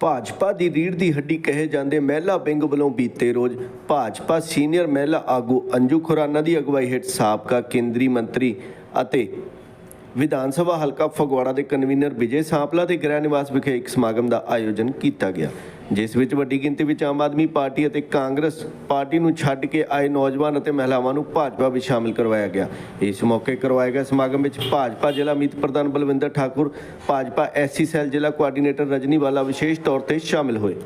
ਭਾਜਪਾ ਦੀ ਰੀੜ੍ਹ ਦੀ ਹੱਡੀ ਕਹੇ ਜਾਂਦੇ ਮਹਿਲਾ ਵਿੰਗ ਵੱਲੋਂ ਬੀਤੇ ਰੋਜ਼ ਭਾਜਪਾ ਸੀਨੀਅਰ ਮਹਿਲਾ ਆਗੂ ਅੰਜੂ ਖੁਰਾਨਾ ਦੀ ਅਗਵਾਈ ਹੇਠ ਸਾਬਕਾ ਕੇਂਦਰੀ ਮੰਤਰੀ ਅਤੇ ਵਿਧਾਨ ਸਭਾ ਹਲਕਾ ਫਗਵਾੜਾ ਦੇ ਕਨਵੀਨਰ ਵਿਜੇ ਸਾਂਪਲਾ ਦੇ ਗ੍ਰਹਿ ਨਿਵਾਸ ਵਿਖੇ ਇੱਕ ਸਮਾਗਮ ਦਾ ਆਯੋਜਨ ਕੀਤਾ ਗਿਆ। ਜਿਸ ਵਿੱਚ ਵੱਡੀ ਗਿਣਤੀ ਵਿੱਚ ਆਮ ਆਦਮੀ ਪਾਰਟੀ ਅਤੇ ਕਾਂਗਰਸ ਪਾਰਟੀ ਨੂੰ ਛੱਡ ਕੇ ਆਏ ਨੌਜਵਾਨ ਅਤੇ ਮਹਿਲਾਵਾਂ ਨੂੰ ਭਾਜਪਾ ਵਿੱਚ ਸ਼ਾਮਿਲ ਕਰਵਾਇਆ ਗਿਆ। ਇਸ ਮੌਕੇ ਕਰਵਾਏ ਗਏ ਸਮਾਗਮ ਵਿੱਚ ਭਾਜਪਾ ਜ਼ਿਲ੍ਹਾ ਮੀਤ ਪ੍ਰਧਾਨ ਬਲਵਿੰਦਰ ਠਾਕੁਰ, ਭਾਜਪਾ ਐਸਸੀ ਸੈੱਲ ਜ਼ਿਲ੍ਹਾ ਕੋਆਰਡੀਨੇਟਰ ਰਜਨੀ ਵਾਲਾ ਵਿਸ਼ੇਸ਼ ਤੌਰ ਤੇ ਸ਼ਾਮਿਲ ਹੋਏ।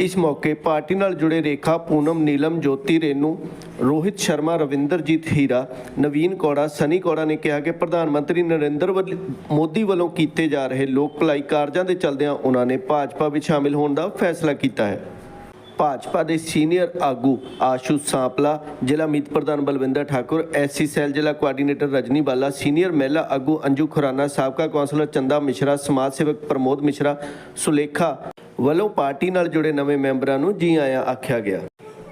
ਇਸ ਮੌਕੇ ਪਾਰਟੀ ਨਾਲ ਜੁੜੇ ਰੇਖਾ, ਪੂਨਮ, ਨੀਲਮ, ਜੋਤੀ, ਰੇਨੂ, ਰੋਹਿਤ ਸ਼ਰਮਾ, ਰਵਿੰਦਰਜੀਤ ਹੀਰਾ, ਨਵੀਨ ਕੌੜਾ, ਸਨੀ ਕੌੜਾ ਨੇ ਕਿਹਾ ਕਿ ਪ੍ਰਧਾਨ ਮੰਤਰੀ ਨਰਿੰਦਰ ਵੱਲ- ਮੋਦੀ ਵੱਲੋਂ ਕੀਤੇ ਜਾ ਰਹੇ ਲੋਕ ਭਲਾਈ ਕਾਰਜਾਂ ਦੇ ਚਲਦਿਆਂ ਉਹਨਾਂ ਨੇ ਭਾਜਪਾ ਵਿੱਚ ਸ਼ਾਮਿਲ ਹੋਣ ਦਾ ਫੈਸਲਾ ਕੀਤਾ ਹੈ। ਭਾਜਪਾ ਦੇ ਸੀਨੀਅਰ ਆਗੂ ਆਸ਼ੂ ਸਾਂਪਲਾ, ਜ਼ਿਲ੍ਹਾ ਮੀਤ ਪ੍ਰਧਾਨ ਬਲਵਿੰਦਰ ਠਾਕੁਰ, ਐਸਸੀ ਸੈੱਲ, ਜ਼ਿਲ੍ਹਾ ਕੋਆਰਡੀਨੇਟਰ ਰਜਨੀ ਬਾਲਾ, ਸੀਨੀਅਰ ਮਹਿਲਾ ਆਗੂ ਅੰਜੂ ਖੁਰਾਨਾ, ਸਾਬਕਾ ਕੌਂਸਲਰ ਚੰਦਾ ਮਿਸ਼ਰਾ, ਸਮਾਜ ਸੇਵਕ ਪ੍ਰਮੋਦ ਮਿਸ਼ਰਾ, ਸੁਲੇਖਾ ਵੱਲੋਂ ਪਾਰਟੀ ਨਾਲ ਜੁੜੇ ਨਵੇਂ ਮੈਂਬਰਾਂ ਨੂੰ ਜੀ ਆਇਆਂ ਆਖਿਆ ਗਿਆ।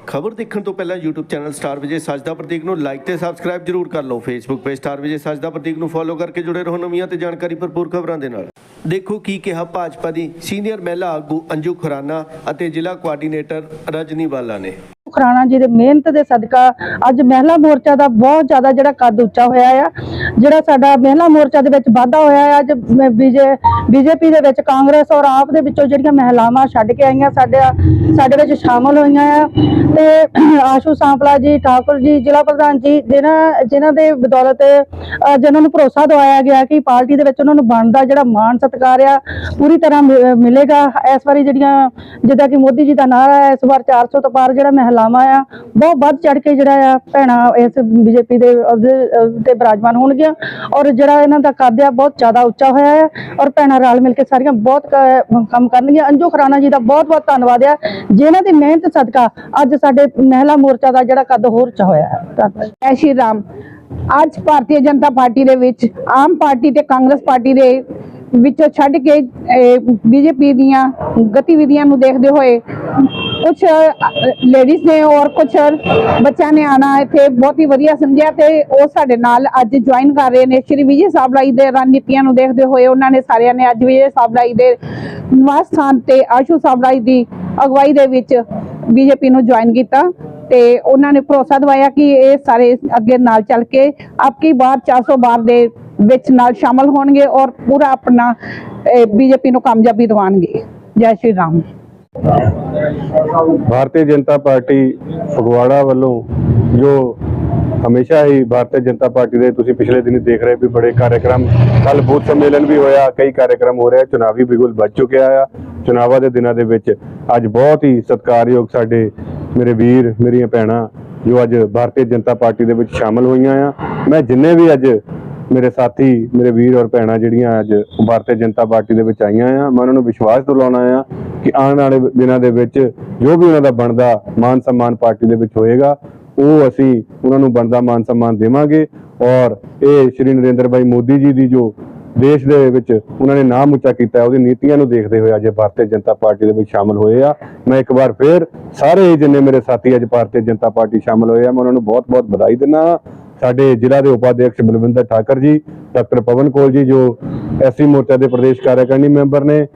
ਖਬਰ ਦੇਖਣ ਤੋਂ ਪਹਿਲਾਂ YouTube ਚੈਨਲ ਸਟਾਰ ਵਿਜੇ ਸੱਚ ਦਾ ਪ੍ਰਤੀਕ ਨੂੰ ਲਾਈਕ ਤੇ ਸਬਸਕ੍ਰਾਈਬ ਜਰੂਰ ਕਰ ਲਓ। Facebook ਪੇਜ ਸਟਾਰ ਵਿਜੇ ਸੱਚ ਦਾ ਪ੍ਰਤੀਕ ਨੂੰ ਫੋਲੋ ਕਰਕੇ ਜੁੜੇ ਰਹੋ ਨਵੀਆਂ ਤੇ ਜਾਣਕਾਰੀ ਭਰਪੂਰ ਖਬਰਾਂ ਦੇ ਨਾਲ। ਦੇਖੋ ਕੀ ਕਿਹਾ ਭਾਜਪਾ ਦੀ ਸੀਨੀਅਰ ਮਹਿਲਾ ਆਗੂ ਅੰਜੂ ਖੁਰਾਨਾ ਅਤੇ ਜ਼ਿਲ੍ਹਾ ਕੋਆਰਡੀਨੇਟਰ ਰਜਨੀ ਵਾਲਾ ਨੇ। ਖਰਾਣਾ ਜੀ ਦੇ ਮਿਹਨਤ ਦੇ ਸਦਕਾ ਅੱਜ ਮਹਿਲਾ ਮੋਰਚਾ ਦਾ ਬਹੁਤ ਜ਼ਿਆਦਾ ਜਿਹੜਾ ਕੱਦ ਉੱਚਾ ਹੋਇਆ ਆ ਜਿਹੜਾ ਸਾਡਾ ਮਹਿਲਾ ਮੋਰਚਾ ਦੇ ਵਿੱਚ ਵਾਧਾ ਹੋਇਆ ਆ ਅੱਜ ਬੀਜੇ ਬੀਜੇਪੀ ਦੇ ਵਿੱਚ ਕਾਂਗਰਸ ਔਰ ਆਪ ਦੇ ਵਿੱਚੋਂ ਜਿਹੜੀਆਂ ਮਹਿਲਾਵਾਂ ਛੱਡ ਕੇ ਆਈਆਂ ਸਾਡੇ ਸਾਡੇ ਵਿੱਚ ਸ਼ਾਮਲ ਹੋਈਆਂ ਆ। ਤੇ ਆਸ਼ੂ ਸਾਂਪਲਾ ਜੀ ਠਾਕੁਰ ਜੀ ਜ਼ਿਲ੍ਹਾ ਪ੍ਰਧਾਨ ਜੀ ਜਿਨ੍ਹਾਂ ਜਿਨ੍ਹਾਂ ਦੇ ਬਦੌਲਤ ਅ, ਜਿਨ੍ਹਾਂ ਨੂੰ ਭਰੋਸਾ ਦਵਾਇਆ ਗਿਆ ਕਿ ਪਾਰਟੀ ਦੇ ਵਿੱਚ ਉਹਨਾਂ ਨੂੰ ਬਣਦਾ ਜਿਹੜਾ ਮਾਣ ਸਤਿਕਾਰ ਆ ਪੂਰੀ ਤਰ੍ਹਾਂ ਮਿਲੇਗਾ। ਇਸ ਵਾਰੀ ਜਿਹੜੀਆਂ ਜਿੱਦਾਂ ਕਿ ਮੋਦੀ ਜੀ ਦਾ ਨਾਰਾ ਹੈ ਇਸ ਵਾਰ 400 ਤੋਂ ਪਾਰ ਜਿਹੜਾ ਮਹਿਲਾ ਮਹਿਲਾਵਾਂ ਆ। ਬਹੁਤ ਵੱਧ ਚੜ ਕੇ ਜਿਹੜਾ ਆ ਭੈਣਾਂ ਇਸ ਬੀਜੇਪੀ ਦੇ ਤੇ ਬਰਾਜਮਾਨ ਹੋਣਗੀਆਂ। ਔਰ ਜਿਹੜਾ ਇਹਨਾਂ ਦਾ ਕੱਦ ਆ ਬਹੁਤ ਜ਼ਿਆਦਾ ਉੱਚਾ ਹੋਇਆ ਹੈ ਔਰ ਭੈਣਾਂ ਰਲ ਮਿਲ ਕੇ ਸਾਰੀਆਂ ਬਹੁਤ ਕੰਮ ਕਰਨਗੀਆਂ। ਅੰਜੂ ਖਰਾਣਾ ਜੀ ਦਾ ਬਹੁਤ ਬਹੁਤ ਧੰਨਵਾਦ ਆ। ਜਿਨ੍ਹਾਂ ਦੀ ਮਿਹਨਤ ਸਦਕਾ ਅੱਜ ਸਾਡੇ ਮਹਿਲਾ ਮੋਰਚਾ ਦਾ ਜਿਹੜਾ ਕੱਦ ਹੋਰ ਉੱਚਾ ਹੋਇਆ ਹੈ। ਜੈ ਸ਼੍ਰੀ ਰਾਮ। ਅੱਜ ਭਾਰਤੀ ਜਨਤਾ ਪਾਰਟੀ ਦੇ ਵਿੱਚ, ਆਮ ਪਾਰਟੀ ਤੇ ਕਾਂਗਰਸ ਪਾਰਟੀ ਦੇ ਵਿੱਚੋਂ ਛੱਡ ਕੇ ਬੀਜੇਪੀ ਦੀਆਂ ਗਤੀਵਿਧੀਆਂ ਨੂੰ ਦੇਖਦੇ ਹੋਏ ਕੁਝ ਲੇਡੀਜ਼ ਨੇ ਔਰ ਕੁਝ ਬੱਚਿਆਂ ਨੇ ਆਣਾ ਇੱਥੇ, ਬਹੁਤ ਹੀ ਵਧੀਆ ਸਮਝਿਆ ਤੇ ਉਹ ਸਾਡੇ ਨਾਲ ਅੱਜ ਜੁਆਇਨ ਕਰ ਰਹੇ ਨੇ। ਸ਼੍ਰੀ ਵਿਜੇ ਸਾਬਲਾਈ ਦੇ ਰਣਨੀਤੀਆਂ ਨੂੰ ਦੇਖਦੇ ਹੋਏ ਉਹਨਾਂ ਨੇ ਸਾਰਿਆਂ ਨੇ ਅੱਜ ਵਿਜੇ ਸਾਬਲਾਈ ਦੇ ਨਿਵਾਸ ਸਥਾਨ ਤੇ ਆਸ਼ੂ ਸਾਬਲਾਈ ਦੀ ਅਗਵਾਈ ਦੇ ਵਿੱਚ ਬੀਜੇਪੀ ਨੂੰ ਜੁਆਇਨ ਕੀਤਾ ਤੇ ਉਹਨਾਂ ਨੇ ਭਰੋਸਾ ਦਵਾਇਆ ਕਿ ਇਹ ਸਾਰੇ ਅੱਗੇ ਨਾਲ ਚੱਲ ਕੇ ਆਪਕੀ ਬਾਰ 400 ਬਾਰ ਦੇ ਵਿੱਚ ਨਾਲ ਸ਼ਾਮਲ ਹੋਣਗੇ ਔਰ ਪੂਰਾ ਆਪਣਾ ਬੀਜੇਪੀ ਨੂੰ ਕਾਮਯਾਬੀ ਦਿਵਾਉਣਗੇ। ਜੈ ਸ਼੍ਰੀ ਰਾਮ। ਭਾਰਤੀ ਜਨਤਾ ਪਾਰਟੀ ਫਗਵਾੜਾ ਵੱਲੋਂ ਜੋ ਹਮੇਸ਼ਾ ਹੀ ਭਾਰਤੀ ਜਨਤਾ ਪਾਰਟੀ ਦੇ ਤੁਸੀਂ ਪਿਛਲੇ ਦਿਨੀ ਦੇਖ ਰਹੇ ਵੀ ਬੜੇ ਕਾਰਜਕ੍ਰਮ ਕੱਲ ਬੂਥ ਸੰਮੇਲਨ ਵੀ ਹੋਇਆ, ਕਈ ਕਾਰਜਕ੍ਰਮ ਹੋ ਰਹੇ ਚੁਣਾਵੀ ਬਿਗੁਲ ਵੱਜ ਚੁੱਕਿਆ ਆ। ਚੁਣਾਵਾਂ ਦੇ ਦਿਨਾਂ ਦੇ ਵਿੱਚ ਅੱਜ ਬਹੁਤ ਹੀ ਸਤਿਕਾਰਯੋਗ ਸਾਡੇ ਮੇਰੇ ਵੀਰ, ਮੇਰੀਆਂ ਭੈਣਾਂ ਜੋ ਅੱਜ ਭਾਰਤੀ ਜਨਤਾ ਪਾਰਟੀ ਦੇ ਵਿੱਚ ਸ਼ਾਮਲ ਹੋਈਆਂ ਆ। ਮੈਂ ਜਿੰਨੇ ਵੀ ਅੱਜ ਮੇਰੇ ਸਾਥੀ, ਮੇਰੇ ਵੀਰ ਔਰ ਭੈਣਾਂ ਜਿਹੜੀਆਂ ਅੱਜ ਭਾਰਤੀ ਜਨਤਾ ਪਾਰਟੀ ਦੇ ਵਿੱਚ ਆਈਆਂ ਆ, ਮੈਂ ਉਹਨਾਂ ਨੂੰ ਵਿਸ਼ਵਾਸ ਦਿਲਾਉਣਾ ਆ ਕਿ ਆਉਣ ਵਾਲੇ ਦਿਨਾਂ ਦੇ ਵਿੱਚ ਜੋ ਵੀ ਉਹਨਾਂ ਦਾ ਬਣਦਾ ਮਾਨ ਸਨਮਾਨ ਪਾਰਟੀ ਦੇ ਵਿੱਚ ਹੋਏਗਾ, ਉਹ ਅਸੀਂ ਉਹਨਾਂ ਨੂੰ ਬਣਦਾ ਮਾਨ ਸਨਮਾਨ ਦੇਵਾਂਗੇ ਔਰ ਇਹ ਸ਼੍ਰੀ ਨਰਿੰਦਰ ਭਾਈ ਮੋਦੀ ਜੀ ਦੀ ਜੋ ਦੇਸ਼ ਦੇ ਵਿੱਚ ਉਹਨਾਂ ਨੇ ਨਾਮ ਉੱਚਾ ਕੀਤਾ, ਉਹਦੀ ਨੀਤੀਆਂ ਨੂੰ ਦੇਖਦੇ ਹੋਏ ਅੱਜ ਭਾਰਤੀ ਜਨਤਾ ਪਾਰਟੀ ਦੇ ਵਿੱਚ ਸ਼ਾਮਲ ਹੋਏ ਆ। ਮੈਂ ਇੱਕ ਵਾਰ ਫੇਰ ਸਾਰੇ ਜਿੰਨੇ ਮੇਰੇ ਸਾਥੀ ਅੱਜ ਭਾਰਤੀ ਜਨਤਾ ਪਾਰਟੀ ਸ਼ਾਮਲ ਹੋਏ ਆ, ਮੈਂ ਉਹਨਾਂ ਨੂੰ ਬਹੁਤ-ਬਹੁਤ ਵਧਾਈ ਦਿੰਦਾ ਸਾਡੇ ਜ਼ਿਲ੍ਹਾ ਦੇ ਉਪਾਧਿਅਕਸ਼ ਬਲਵਿੰਦਰ ਠਾਕਰ ਜੀ, ਡਾਕਟਰ ਪਵਨ ਕੋਲ ਜੀ ਜੋ ਐਸਸੀ ਮੋਰਚਾ ਦੇ ਪ੍ਰਦੇਸ਼ ਕਾਰਜਕਾਰਨੀ ਮੈਂਬਰ ਨੇ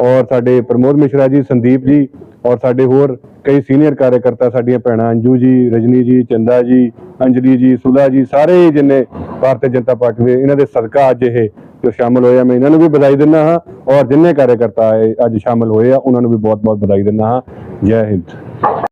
ਔਰ ਸਾਡੇ ਪ੍ਰਮੋਦ ਮਿਸ਼ਰਾ ਜੀ, ਸੰਦੀਪ ਜੀ ਔਰ ਸਾਡੇ ਹੋਰ ਕਈ ਸੀਨੀਅਰ ਕਾਰਜਕਰਤਾ ਸਾਡੀਆਂ ਭੈਣਾਂ ਅੰਜੂ ਜੀ, ਰਜਨੀ ਜੀ, ਚੰਦਾ ਜੀ, ਅੰਜਲੀ ਜੀ, ਸੁਲਾ ਜੀ, ਸਾਰੇ ਹੀ ਜਿੰਨੇ ਭਾਰਤੀ ਜਨਤਾ ਪਾਰਟੀ ਦੇ ਇਹਨਾਂ ਦੇ ਸਦਕਾ ਅੱਜ ਇਹ ਜੋ ਸ਼ਾਮਲ ਹੋਏ ਆ, ਮੈਂ ਇਹਨਾਂ ਨੂੰ ਵੀ ਵਧਾਈ ਦਿੰਦਾ ਹਾਂ ਔਰ ਜਿੰਨੇ ਕਾਰਜਕਰਤਾ ਇਹ ਅੱਜ ਸ਼ਾਮਲ ਹੋਏ ਆ, ਉਹਨਾਂ ਨੂੰ ਵੀ ਬਹੁਤ-ਬਹੁਤ ਵਧਾਈ ਦਿੰਦਾ ਹਾਂ। ਜੈ ਹਿੰਦ।